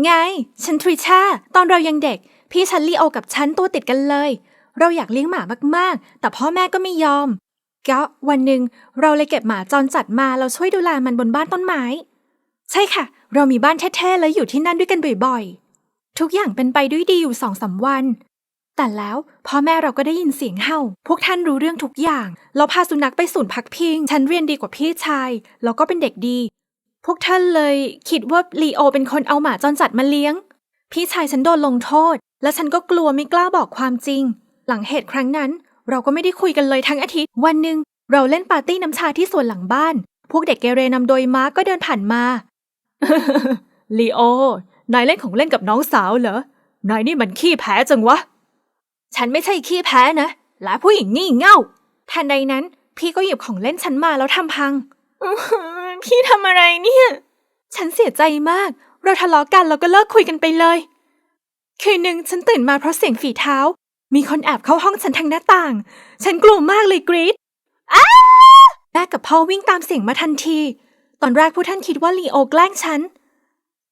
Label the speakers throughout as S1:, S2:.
S1: ไง ฉันทริชา ตอนเรายังเด็ก พี่ฉันลีโอกับฉันตัวติดกันเลย เราอยากเลี้ยงหมามากๆ แต่พ่อแม่ก็ไม่ยอม ก็วันหนึ่งเราเลยเก็บหมาจรจัดมาเราช่วยดูแลมันบนบ้านต้นไม้ ใช่ค่ะ เรามีบ้านแท้ๆแล้วอยู่ที่นั่นด้วยกันบ่อยๆ ทุกอย่างเป็นไปด้วยดีอยู่สองสามวัน แต่แล้วพ่อแม่เราก็ได้ยินเสียงเห่า พวกท่านรู้เรื่องทุกอย่าง เราพาสุนัขไปศูนย์พักพิง ฉันเรียนดีกว่าพี่ชาย แล้วก็เป็นเด็กดี พวกท่านเลยคิดว่าลีโอเป็นคนเอาหมาจรจัดมาเลี้ยง พี่ชายฉันโดนลงโทษ และฉันก็กลัวไม่กล้าบอกความจริง หลังเหตุครั้งนั้น เราก็ไม่ได้คุยกันเลยทั้งอาทิตย์ วันหนึ่งเราเล่นปาร์ตี้น้ำชาที่สวนหลังบ้าน พวกเด็กเกเรนำโดยมาร์กก็เดินผ่านมา
S2: ลีโอ นายเล่นของเล่นกับน้องสาวเหรอ นายนี่มันขี้แพ้จังวะ
S1: ฉันไม่ใช่ขี้แพ้นะ และผู้หญิงนี่เง่าทันใดนั้น พี่ก็หยิบของเล่นฉันมาแล้วทำพัง พี่ทำอะไรเนี่ย ฉันเสียใจมาก เราทะเลาะกันแล้วก็เลิกคุยกันไปเลย คืนหนึ่งฉันตื่นมาเพราะเสียงฝีเท้า มีคนแอบเข้าห้องฉันทางหน้าต่าง ฉันกลัวมากเลยกรีดอ้าแม่กับพ่อวิ่งตามเสียงมาทันที ตอนแรกผู้ท่านคิดว่าลีโอแกล้งฉัน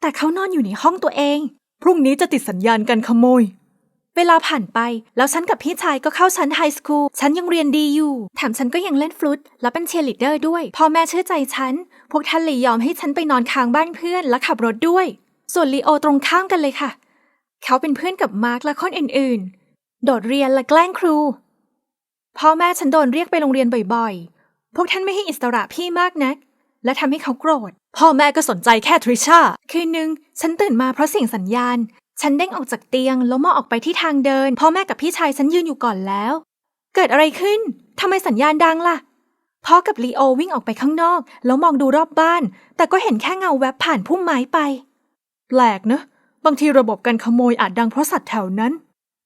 S1: แต่เขานอนอยู่ในห้องตัวเอง
S2: พรุ่งนี้จะติดสัญญาณการขโมย
S1: เวลาผ่านไป แล้วฉันกับพี่ชายก็เข้าชั้นไฮสคูล ฉันยังเรียนดีอยู่ แถมฉันก็ยังเล่นฟลุต และเป็นเชียร์ลีดเดอร์ด้วย พ่อแม่เชื่อใจฉัน พวกท่านเลยยอมให้ฉันไปนอนค้างบ้านเพื่อนและขับรถด้วย ส่วนลีโอตรงข้ามกันเลยค่ะ เขาเป็นเพื่อนกับมาร์คและคนอื่นๆ โดดเรียนและแกล้งครู พ่อแม่ฉันโดนเรียกไปโรงเรียนบ่อยๆ พวกท่านไม่ให้อิสระพี่มากนัก และทำให้เขาโกรธ
S2: พ่อแม่ก็สนใจแค่ทริชา
S1: คืนหนึ่งฉันตื่นมาเพราะเสียงสัญญาณ ฉันเด้งออกจากเตียงแล้วมองออกไปที่ทางเดินพ่อแม่กับพี่ชายฉันยืนอยู่ก่อนแล้ว เกิดอะไรขึ้นทำไมสัญญาณดังล่ะพ่อกับลีโอวิ่งออกไปข้างนอก แล้วมองดูรอบบ้าน แต่ก็เห็นแค่เงาแวบผ่านพุ่มไม้ไป
S2: แปลกเนะบางทีระบบการขโมยอาจดังเพราะสัตว์แถวนั้น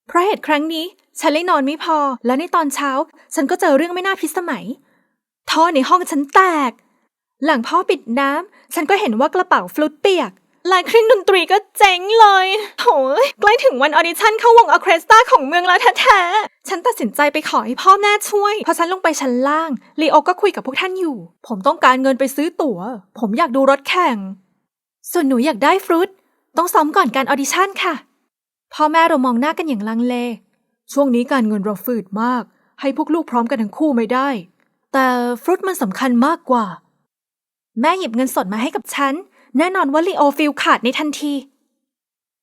S1: เพราะเหตุครั้งนี้ ฉันเลยนอนไม่พอ แล้วในตอนเช้า ฉันก็เจอเรื่องไม่น่าพิสมัย ท่อในห้องฉันแตก หลังพ่อปิดน้ำฉันก็เห็นว่ากระเป๋าฟลุตเปียก ลายเครื่องดนตรีก็เจ๋งเลยโถยใกล้ถึงวันออดิชั่นเข้าวงออเคสตราของเมืองแล้วแท้ๆ ฉันตัดสินใจไปขอให้พ่อแม่ช่วย พอฉันลงไปชั้นล่าง ลีโอก็คุยกับพวกท่านอยู่
S2: ผมต้องการเงินไปซื้อตั๋ว ผมอยากดูรถแข่ง
S1: ส่วนหนูอยากได้ฟรุต ต้องซ้อมก่อนการออดิชั่นค่ะ พ่อแม่เรามองหน้ากันอย่างลังเล
S2: ช่วงนี้การเงินเราฝืดมาก ให้พวกลูกพร้อมกันทั้งคู่ไม่ได้ แต่ฟรุตมันสำคัญมากกว่า
S1: แม่หยิบเงินสดมาให้กับฉัน แน่นอนว่าลีโอฟิลขาดในทันที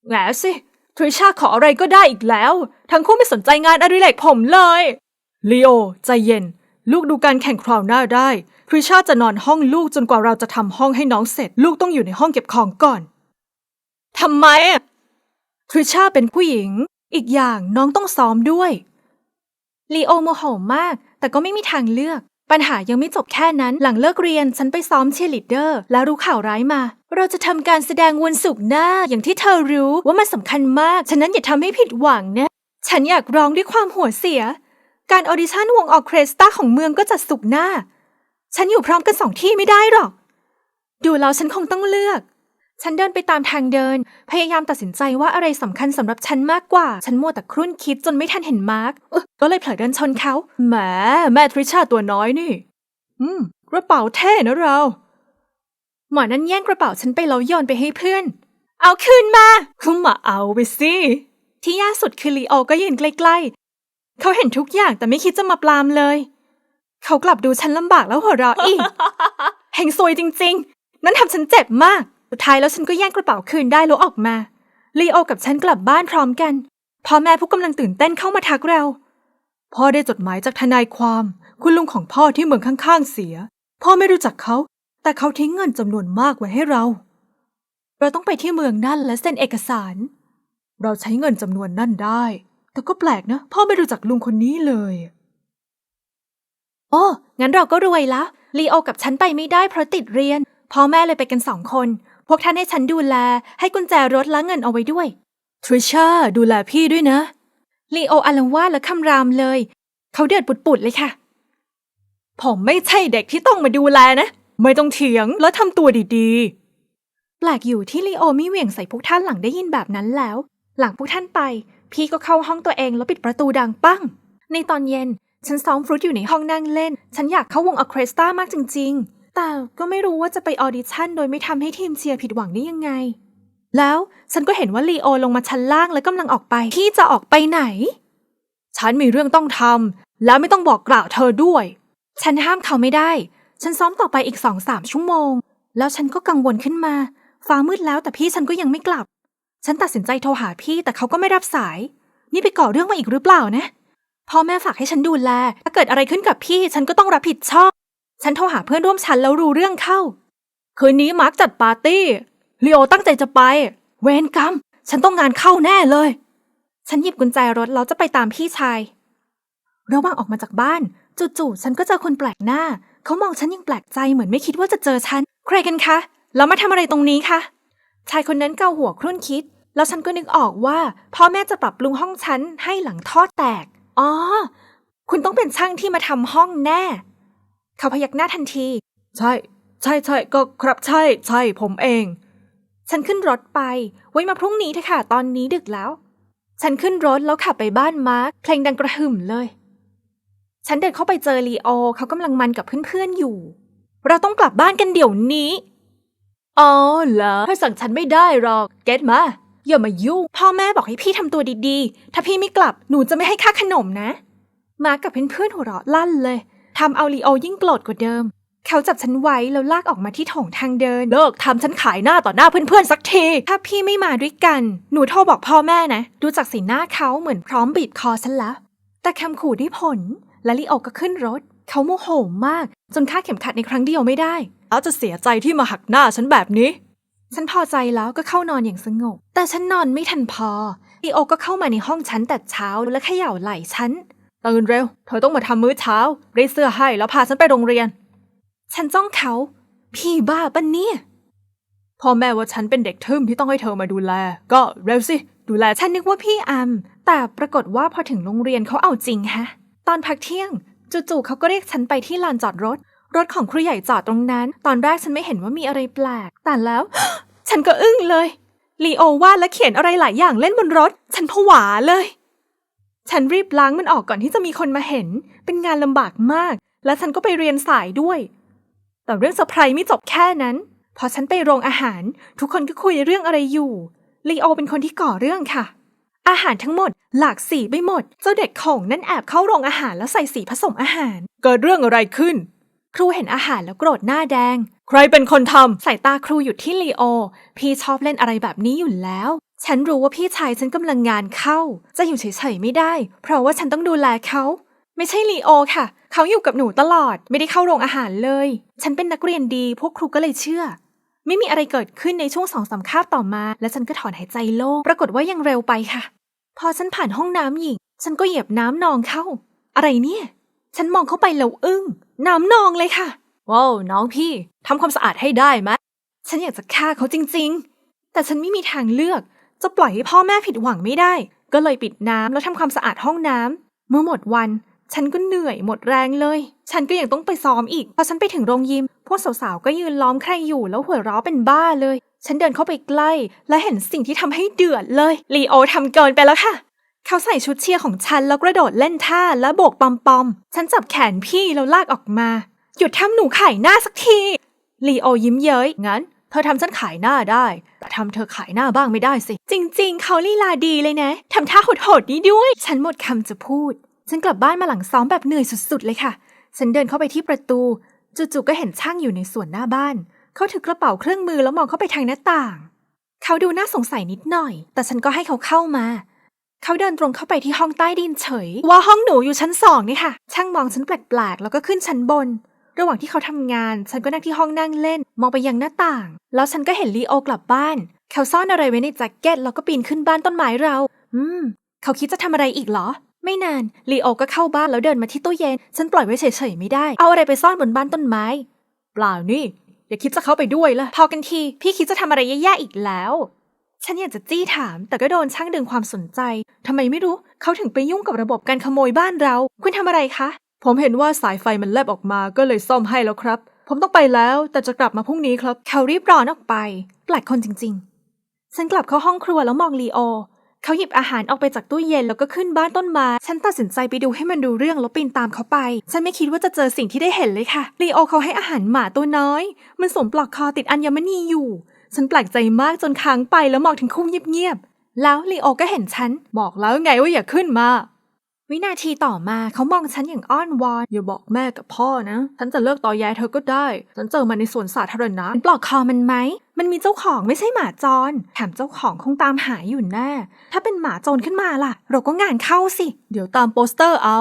S2: แหมสิทริชาขออะไรก็ได้อีกแล้ว ทั้งคู่ไม่สนใจงานอดิเรกผมเลยลีโอใจเย็น ลูกดูการแข่งคราวหน้าได้ทริชาจะนอนห้องลูกจนกว่าเราจะทำห้องให้น้องเสร็จ ลูกต้องอยู่ในห้องเก็บของก่อนทำไมทริชาเป็นผู้หญิง อีกอย่างน้องต้องซ้อมด้วย
S1: ลีโอโมโหมาก แต่ก็ไม่มีทางเลือก ปัญหายังไม่จบแค่นั้นหลังเลิกเรียนฉันไปซ้อมเชียร์ลีดเดอร์ แล้วรู้ข่าวร้ายมา เราจะทำการแสดงวันศุกร์หน้าอย่างที่เธอรู้ว่ามันสำคัญมาก ฉะนั้นอย่าทำให้ผิดหวังนะ ฉันอยากร้องด้วยความหัวเสีย การออดิชั่นวงออเคสตราของเมืองก็จัดศุกร์หน้า ฉันอยู่พร้อมกันสองที่ไม่ได้หรอก ดูแล้วฉันคงต้องเลือก ฉันเดินไปตามทางเดิน พยายามตัดสินใจว่าอะไรสำคัญสำหรับฉันมากกว่า ฉันมัวแต่ครุ่นคิดจนไม่ทันเห็นมาร์กก็เลยเผลอเดินชนเขา
S2: แหมแม่ทริชาตัวน้อยนี่ อืมกระเป๋าเท่นะเรา
S1: หมอนั่นแย่งกระเป๋าฉันไปแล้วโยนไปให้เพื่อน เอาคืนมา
S2: คุณมาเอาไปสิ
S1: ที่ยากสุดคือลีโอก็ยืนใกล้ๆ เขาเห็นทุกอย่างแต่ไม่คิดจะมาปลามเลย เขากลับดูฉันลำบากแล้วหัวเราะอีกแห่งซวยจริง ๆ นั่นทำฉันเจ็บมาก สุดท้ายแล้วฉันก็แย่งกระเป๋าคืนได้แล้วออกมา ลีโอกับฉันกลับบ้านพร้อมกันพ่อแม่ผู้กำลังตื่นเต้นเข้ามาทักเรา
S2: พ่อได้จดหมายจากทนายความ คุณลุงของพ่อที่เมืองข้างๆเสีย พ่อไม่รู้จักเขา แต่เขาทิ้งเงินจำนวนมากไว้ให้เรา
S1: เราต้องไปที่เมืองนั่นและเซ็นเอกสาร
S2: เราใช้เงินจำนวนนั่นได้ แต่ก็แปลกนะ พ่อไม่รู้จักลุงคนนี้เลย
S1: โอ้งั้นเราก็รวยละลีโอกับฉันไปไม่ได้เพราะติดเรียนพ่อแม่เลยไปกันสองคน พวกท่านให้ฉันดูแล ให้กุญแจรถและเงินเอาไว้ด้วย
S2: ทริชาดูแลพี่ด้วยนะ
S1: ลีโออาละวาและคำรามเลย เขาเดือดปุดๆเลยค่ะ
S2: ผมไม่ใช่เด็กที่ต้องมาดูแลนะ ไม่ต้องเถียงแล้วทำตัวดีๆ
S1: แปลกอยู่ที่ลีโอไม่เหวี่ยงใส่พวกท่านหลังได้ยินแบบนั้นแล้ว หลังพวกท่านไป พี่ก็เข้าห้องตัวเองแล้วปิดประตูดังปั้ง ในตอนเย็น ฉันซ้อมฟรุตอยู่ในห้องนั่งเล่น ฉันอยากเข้าวงออเคสตรามากจริง ๆ แต่ก็ไม่รู้ว่าจะไปออดิชั่นโดยไม่ทำให้ทีมเชียร์ผิดหวังได้ยังไง แล้วฉันก็เห็นว่าลีโอลงมาชั้นล่างแล้วกำลังออกไปพี่จะออกไปไหน
S2: ฉันมีเรื่องต้องทำและไม่ต้องบอกกล่าวเธอด้วย
S1: ฉันห้ามเขาไม่ได้ ฉันซ้อมต่อไปอีกสองสามชั่วโมง แล้วฉันก็กังวลขึ้นมา ฟ้ามืดแล้วแต่พี่ฉันก็ยังไม่กลับ ฉันตัดสินใจโทรหาพี่แต่เขาก็ไม่รับสาย นี่ไปก่อเรื่องมาอีกหรือเปล่านะพ่อแม่ฝากให้ฉันดูแล ถ้าเกิดอะไรขึ้นกับพี่ ฉันก็ต้องรับผิดชอบ ฉันโทรหาเพื่อนร่วมชั้นแล้วรู้เรื่องเข้า
S2: คืนนี้มาร์กจัดปาร์ตี้ลีโอตั้งใจจะไป
S1: เวรกรรม ฉันต้องงานเข้าแน่เลย ฉันหยิบกุญแจรถแล้วจะไปตามพี่ชาย ระหว่างออกมาจากบ้าน จู่ๆฉันก็เจอคนแปลกหน้า เขามองฉันยังแปลกใจเหมือนไม่คิดว่าจะเจอฉัน ใครกันคะ แล้วมาทำอะไรตรงนี้คะ ชายคนนั้นเกาหัวครุ่นคิด แล้วฉันก็นึกออกว่าพ่อแม่จะปรับปรุงห้องฉันให้หลังท่อแตก อ๋อ คุณต้องเป็นช่างที่มาทำห้องแน่ เขาพยักหน้าทันที
S2: ใช่ ใช่ใช่ก็ครับใช่ ใช่ผมเอง
S1: ฉันขึ้นรถไป ไว้มาพรุ่งนี้เถอะค่ะ ตอนนี้ดึกแล้ว ฉันขึ้นรถแล้วขับไปบ้านมาร์คเพลงดังกระหึ่มเลย ฉันเดินเข้าไปเจอลีโอเขากำลังมันกับเพื่อนๆอยู่ เราต้องกลับบ้านกันเดี๋ยวนี้
S2: อ๋อเหรอถ้าสั่งฉันไม่ได้หรอก เก็ตมาอย่ามายุ่ง
S1: พ่อแม่บอกให้พี่ทำตัวดีๆ ถ้าพี่ไม่กลับหนูจะไม่ให้ค่าขนมนะ มาร์คกับเพื่อนๆหัวเราะลั่นเลย ทำเอาลีโอยิ่งโกรธกว่าเดิม เขาจับฉันไว้แล้วลากออกมาที่โถงทางเดิน
S2: เลิกทำฉันขายหน้าต่อหน้าเพื่อนๆสักที
S1: ถ้าพี่ไม่มาด้วยกัน หนูโทรบอกพ่อแม่นะ ดูจากสีหน้าเขาเหมือนพร้อมบีบคอฉันแล้วแต่คำขู่ได้ผล และลีโอก็ขึ้นรถ เขาโมโหมาก จนคาดเข็มขัดในครั้งเดียวไม่ได้
S2: แล้วจะเสียใจที่มาหักหน้าฉันแบบนี้
S1: ฉันพอใจแล้วก็เข้านอนอย่างสงบ แต่ฉันนอนไม่ทันพอลีโอก็เข้ามาในห้องฉันแต่เช้าและเขย่าไหล่ฉัน
S2: ตื่นเร็ว เธอต้องมาทำมื้อเช้ารีดเสื้อให้แล้วพาฉันไปโรงเรียน
S1: ฉันจ้องเขา พี่บ้าปะเนี่ย
S2: พ่อแม่ว่าฉันเป็นเด็กทึมที่ต้องให้เธอมาดูแล ก็เร็วสิ ดูแลฉัน
S1: ฉันนึกว่าพี่อัมแต่ปรากฏว่าพอถึงโรงเรียนเขาเอาจริงฮะ ตอนพักเที่ยง จู่ๆเขาก็เรียกฉันไปที่ลานจอดรถ รถของครูใหญ่จอดตรงนั้น ตอนแรกฉันไม่เห็นว่ามีอะไรแปลก แต่แล้ว ฉันก็อึ้งเลยลีโอวาดและเขียนอะไรหลายอย่างเล่นบนรถ ฉันผวาเลย ฉันรีบล้างมันออกก่อนที่จะมีคนมาเห็น เป็นงานลำบากมาก และฉันก็ไปเรียนสายด้วย แต่เรื่องเซอร์ไพรส์ไม่จบแค่นั้น พอฉันไปโรงอาหาร ทุกคนก็คุยเรื่องอะไรอยู่ลีโอเป็นคนที่ก่อเรื่องค่ะ อาหารทั้งหมดหลากสีไปหมด เจ้าเด็กของนั่นแอบเข้าโรงอาหารแล้วใส่สีผสมอาหาร
S2: เกิดเรื่องอะไรขึ้น
S1: ครูเห็นอาหารแล้วโกรธหน้าแดง
S2: ใครเป็นคนทำ
S1: สายตาครูหยุดที่ลีโอ พี่ชอบเล่นอะไรแบบนี้อยู่แล้ว ฉันรู้ว่าพี่ชายฉันกำลังงานเข้า จะอยู่เฉยๆไม่ได้ เพราะว่าฉันต้องดูแลเขา ไม่ใช่ลีโอค่ะ เขาอยู่กับหนูตลอด ไม่ได้เข้าโรงอาหารเลย ฉันเป็นนักเรียนดี พวกครูก็เลยเชื่อ ไม่มีอะไรเกิดขึ้นในช่วงสองสามคาบต่อมา และฉันก็ถอนหายใจโล่ง ปรากฏว่ายังเร็วไปค่ะ พอฉันผ่านห้องน้ำหญิง ฉันก็เหยียบน้ำนองเข้า อะไรเนี่ย ฉันมองเข้าไปแล้วอึ้ง น้ำนองเลยค่ะ
S2: ว้าวน้องพี่ทำความสะอาดให้ได้ไหม
S1: ฉันอยากจะฆ่าเขาจริง ๆ แต่ฉันไม่มีทางเลือก จะปล่อยให้พ่อแม่ผิดหวังไม่ได้ ก็เลยปิดน้ำแล้วทำความสะอาดห้องน้ำเมื่อหมดวัน ฉันก็เหนื่อยหมดแรงเลย ฉันก็ยังต้องไปซ้อมอีก พอฉันไปถึงโรงยิม พวกสาวๆ ก็ยืนล้อมใครอยู่แล้วหัวเราะเป็นบ้าเลย ฉันเดินเข้าไปใกล้ และเห็นสิ่งที่ทำให้เดือดเลยลีโอทำเกินไปแล้วค่ะ เขาใส่ชุดเชียร์ของฉันแล้วกระโดดเล่นท่าและโบกปอมปอมๆฉันจับแขนพี่แล้วลากออกมา หยุดทำหนูไข่หน้าสักทีลีโอยิ้มเย้ย
S2: งั้น เธอทำฉันขายหน้าได้ แต่ทำเธอขายหน้าบ้างไม่ได้สิ
S1: จริง ๆ เขาลีลาดีเลยนะทำท่าโหดๆนี้ด้วย ฉันหมดคำจะพูด ฉันกลับบ้านมาหลังซ้อมแบบเหนื่อยสุดๆเลยค่ะ ฉันเดินเข้าไปที่ประตู จู่ๆก็เห็นช่างอยู่ในสวนหน้าบ้าน เขาถือกระเป๋าเครื่องมือแล้วมองเข้าไปทางหน้าต่าง เขาดูน่าสงสัยนิดหน่อย แต่ฉันก็ให้เขาเข้ามา เขาเดินตรงเข้าไปที่ห้องใต้ดินเฉย ว่าห้องหนูอยู่ชั้นสองนี่ค่ะ ช่างมองฉันแปลกๆแล้วก็ขึ้นชั้นบน ระหว่างที่เขาทำงาน ฉันก็นั่งที่ห้องนั่งเล่น มองไปยังหน้าต่าง แล้วฉันก็เห็นลีโอกลับบ้าน เขาซ่อนอะไรไว้ในแจ็คเก็ตแล้วก็ปีนขึ้นบ้านต้นไม้เรา อืม เขาคิดจะทำอะไรอีกเหรอ ไม่นานลีโอก็เข้าบ้านแล้วเดินมาที่ตู้เย็น ฉันปล่อยไว้เฉยๆไม่ได้ เอาอะไรไปซ่อนบนบ้านต้นไม้
S2: เปล่านี่ อย่าคิดจะเข้าไปด้วยละ
S1: พอกันที พี่คิดจะทำอะไรแย่ๆอีกแล้ว ฉันอยากจะจี้ถาม แต่ก็โดนช่างดึงความสนใจทำไมไม่รู้ เขาถึงไปยุ่งกับระบบการขโมยบ้านเรา คุณทำอะไรคะ
S2: ผมเห็นว่าสายไฟมันแลบออกมาก็เลยซ่อมให้แล้วครับ ผมต้องไปแล้วแต่จะกลับมาพรุ่งนี้ครับ
S1: เขารีบร้อนออกไป แปลกคนจริง ๆ ฉันกลับเข้าห้องครัวแล้วมองลีโอ เขาหยิบอาหารออกไปจากตู้เย็นแล้วก็ขึ้นบ้านต้นไม้ฉันตัดสินใจไปดูให้มันดูเรื่องแล้วปีนตามเขาไป ฉันไม่คิดว่าจะเจอสิ่งที่ได้เห็นเลยค่ะลีโอเขาให้อาหารหมาตัวน้อย มันสวมปลอกคอติดอัญมณีอยู่
S2: ฉันแปลกใจมากจนค้างไปแล้วมองถึงคู่เงียบๆแล้วลีโอก็เห็นฉันบอกแล้วไงว่าอย่าขึ้นมา
S1: วินาทีต่อมาเขามองฉันอย่างอ้อนวอน
S2: อย่าบอกแม่กับพ่อนะ ฉันจะเลิกต่อแยเธอก็ได้ ฉันเจอมันในสวนสาธารณะ
S1: ปลอกคอมันไหม มันมีเจ้าของไม่ใช่หมาจร แถมเจ้าของคงตามหาอยู่แน่ ถ้าเป็นหมาจรขึ้นมาล่ะ เราก็งานเข้าสิ
S2: เดี๋ยวตามโปสเตอร์เอา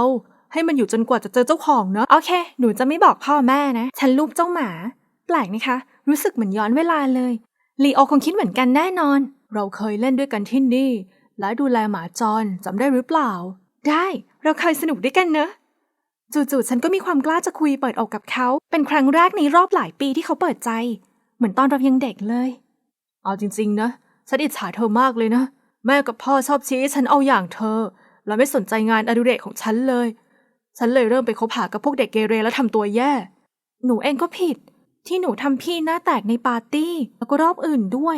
S2: ให้มันอยู่จนกว่าจะเจอเจ้าของเนะ
S1: โอเค หนูจะไม่บอกพ่อแม่นะ ฉันรูปเจ้าหมา แปลกนะคะ รู้สึกเหมือนย้อนเวลาเลย ลีโอคงคิดเหมือนกันแน่นอน
S2: เราเคยเล่นด้วยกันที่นี่ และดูแลหมาจรจำได้หรือเปล่า
S1: ได้เราเคยสนุกด้วยกันเนอะ จู่ๆฉันก็มีความกล้าจะคุยเปิดอกกับเขา เป็นครั้งแรกในรอบหลายปีที่เขาเปิดใจ เหมือนตอนเรายังเด็กเลย
S2: เอาจริง ๆ นะ ฉันอิจฉาเธอมากเลยนะ แม่กับพ่อชอบชี้ให้ฉันเอาอย่างเธอ และไม่สนใจงานอดิเรกของฉันเลย ฉันเลยเริ่มไปคบหากับพวกเด็กเกเรแล้วทำตัวแย่
S1: หนูเองก็ผิด ที่หนูทำพี่หน้าแตกในปาร์ตี้แล้วก็รอบอื่นด้วย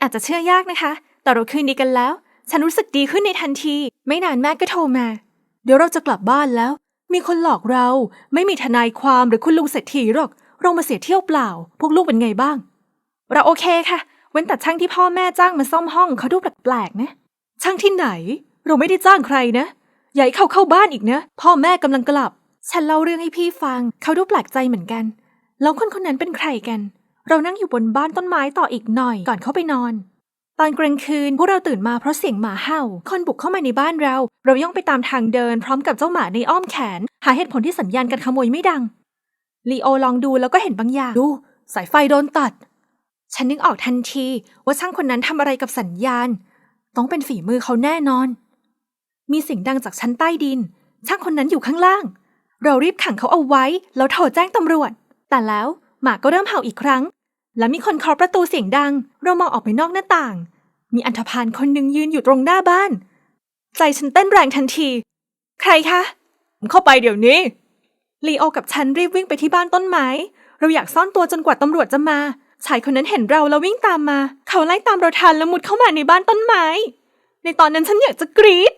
S1: อาจจะเชื่อยากนะคะ แต่เราคืนดีกันแล้ว ฉันรู้สึกดีขึ้นในทันที ไม่นานแม่ก็โทรมา
S2: เดี๋ยวเราจะกลับบ้านแล้ว มีคนหลอกเรา ไม่มีทนายความหรือคุณลุงเศรษฐีหรอก เรามาเสียเที่ยวเปล่า พวกลูกเป็นไงบ้าง
S1: เราโอเคค่ะ เว้นแต่ช่างที่พ่อแม่จ้างมาซ่อมห้องเขาดูแปลกๆนะ
S2: ช่างที่ไหน เราไม่ได้จ้างใครนะอย่าให้เขาเข้าบ้านอีกนะ พ่อแม่กำลังกลับ
S1: ฉันเล่าเรื่องให้พี่ฟัง เขาดูแปลกใจเหมือนกัน แล้วคนคนนั้นเป็นใครกัน เรานั่งอยู่บนบ้านต้นไม้ต่ออีกหน่อยก่อนเข้าไปนอน ตอนกลางคืนพวกเราตื่นมาเพราะเสียงหมาเห่า คนบุกเข้ามาในบ้านเรา เราย่องไปตามทางเดินพร้อมกับเจ้าหมาในอ้อมแขน หาเหตุผลที่สัญญาณการขโมยไม่ดังลีโอลองดูแล้วก็เห็นบางอย่าง
S2: ดู สายไฟโดนตัด
S1: ฉันนึกออกทันที ว่าช่างคนนั้นทำอะไรกับสัญญาณ ต้องเป็นฝีมือเขาแน่นอน มีเสียงดังจากชั้นใต้ดิน ช่างคนนั้นอยู่ข้างล่าง เรารีบขังเขาเอาไว้ แล้วโทรแจ้งตำรวจ แต่แล้วหมาก็เริ่มเห่าอีกครั้ง และมีคนเคาะประตูเสียงดัง เรามองออกไปนอกหน้าต่าง มีอันธพาลคนหนึ่งยืนอยู่ตรงหน้าบ้าน ใจฉันเต้นแรงทันที ใครคะ
S2: เข้าไปเดี๋ยวนี้
S1: ลีโอกับฉันรีบวิ่งไปที่บ้านต้นไม้ เราอยากซ่อนตัวจนกว่าตำรวจจะมา ชายคนนั้นเห็นเราแล้ววิ่งตามมา เขาไล่ตามเราทันแล้วมุดเข้ามาในบ้านต้นไม้ ในตอนนั้นฉันอยากจะกรีด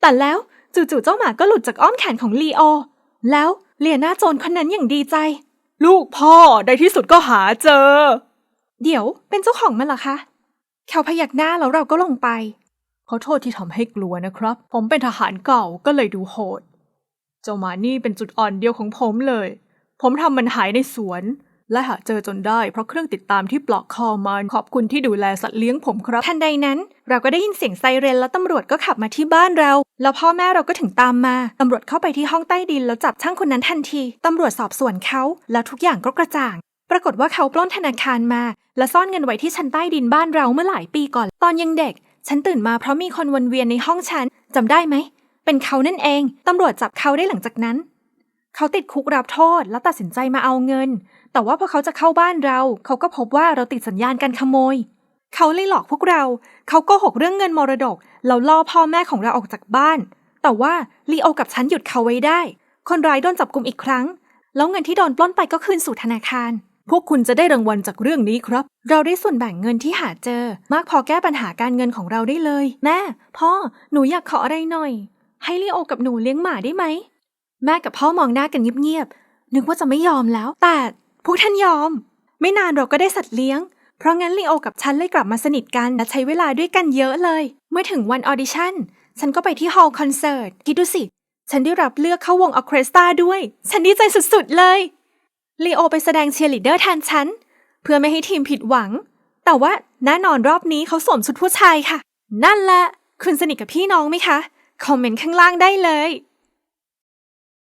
S1: แต่แล้วจู่ๆเจ้าหมาก็หลุดจากอ้อมแขนของลีโอ แล้วเลียหน้าโจรคนนั้นอย่างดีใจ
S2: ลูกพ่อในที่สุดก็หาเจอ
S1: เดี๋ยวเป็นเจ้าของมันเหรอคะเขาพยักหน้าแล้วเราก็ลงไป
S2: ขอโทษที่ทำให้กลัวนะครับ ผมเป็นทหารเก่าก็เลยดูโหด เจ้าหมานี่เป็นจุดอ่อนเดียวของผมเลย ผมทำมันหายในสวน และหาเจอจนได้ เพราะเครื่องติดตามที่ปลอกคอมันขอบคุณที่ดูแลสัตว์เลี้ยงผมครับ
S1: ทันใดนั้น เราก็ได้ยินเสียงไซเรนแล้วตำรวจก็ขับมาที่บ้านเรา แล้วพ่อแม่เราก็ถึงตามมา ตำรวจเข้าไปที่ห้องใต้ดินแล้วจับช่างคนนั้นทันที ตำรวจสอบสวนเขา แล้วทุกอย่างก็กระจ่าง ปรากฏว่าเขาปล้นธนาคารมา และซ่อนเงินไว้ที่ชั้นใต้ดินบ้านเราเมื่อหลายปีก่อน ตอนยังเด็ก ฉันตื่นมาเพราะมีคนวนเวียนในห้องฉันจำได้ไหม เป็นเขานั่นเอง ตำรวจจับเขาได้หลังจากนั้น เขาติดคุกรับโทษแล้วตัดสินใจมาเอาเงิน แต่ว่าพอเขาจะเข้าบ้านเรา เขาก็พบว่าเราติดสัญญาณการขโมย เขาเลยหลอกพวกเรา เขาโกหกเรื่องเงินมรดกแล้วล่อพ่อแม่ของเราออกจากบ้าน แต่ว่าลีโอกับฉันหยุดเขาไว้ได้ คนร้ายโดนจับกลุมอีกครั้ง แล้วเงินที่โดนปล้นไปก็คืนสู่ธนาคาร
S2: พวกคุณจะได้รางวัลจากเรื่องนี้ครับ
S1: เราได้ส่วนแบ่งเงินที่หาเจอ มากพอแก้ปัญหาการเงินของเราได้เลย แม่ พ่อ หนูอยากขออะไรหน่อย ให้ลีโอกับหนูเลี้ยงหมาได้ไหม แม่กับพ่อมองหน้ากันเงียบๆนึกว่าจะไม่ยอมแล้ว แต่ พวกท่านยอม ไม่นานเราก็ได้สัตว์เลี้ยง เพราะงั้นลีโอกับฉันเลยกลับมาสนิทกันและใช้เวลาด้วยกันเยอะเลย เมื่อถึงวันออดิชั่น ฉันก็ไปที่ฮอลล์คอนเสิร์ตคิดดูสิ ฉันได้รับเลือกเข้าวงออเคสตราด้วย ฉันดีใจสุดๆเลยลีโอไปแสดงเชียร์ลีดเดอร์แทนฉัน เพื่อไม่ให้ทีมผิดหวัง แต่ว่าแน่นอนรอบนี้เขาสวมชุดผู้ชายค่ะ นั่นแหละ คุณสนิทกับพี่น้องไหมคะ คอมเมนต์ข้างล่างได้เลย